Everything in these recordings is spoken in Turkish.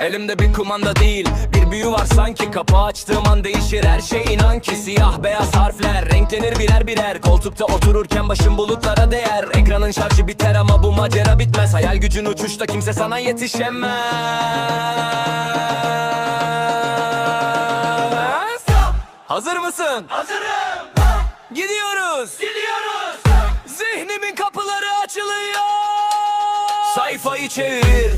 Elimde bir kumanda değil Bir büyü var sanki. Kapı açtığım an değişir her şey inan ki. Siyah beyaz harfler renklenir birer birer. Koltukta otururken başım bulutlara değer. Ekranın şarjı biter ama bu macera bitmez. Hayal gücün uçuşta kimse sana yetişemez. Hazır mısın? Hazırım. Gidiyoruz. Gidiyoruz. Zihnimin kapıları açılıyor. Sayfayı çevir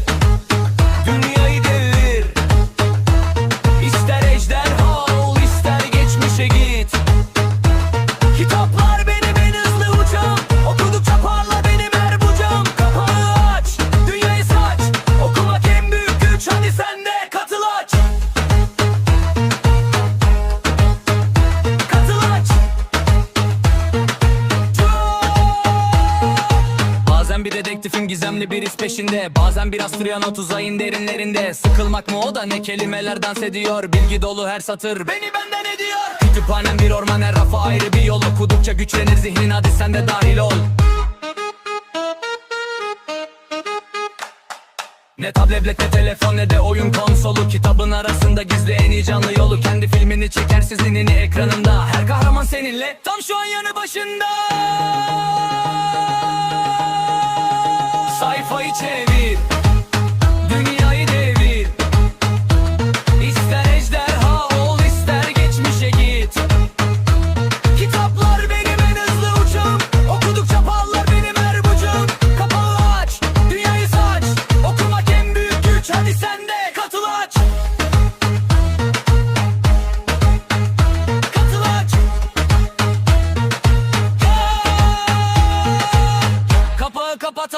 Dedektifin gizemli bir iz peşinde. Bazen bir astronot uzayın derinlerinde. Sıkılmak mı o da ne kelimeler dans ediyor? Bilgi dolu her satır. Beni benden ediyor. Kütüphanem bir orman her rafa ayrı bir yol. Okudukça güçlenir zihnin. Hadi sen de dahil ol. Ne tablet ne telefon ne de oyun konsolu. Kitabın arasında gizli en iyi canlı yolu. Kendi filmini çeker sizinini ekranında Her kahraman seninle tam şu an yanı başında Sayfayı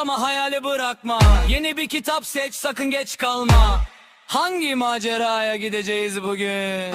ama hayali bırakma Yeni bir kitap seç sakın geç kalma Hangi maceraya gideceğiz bugün?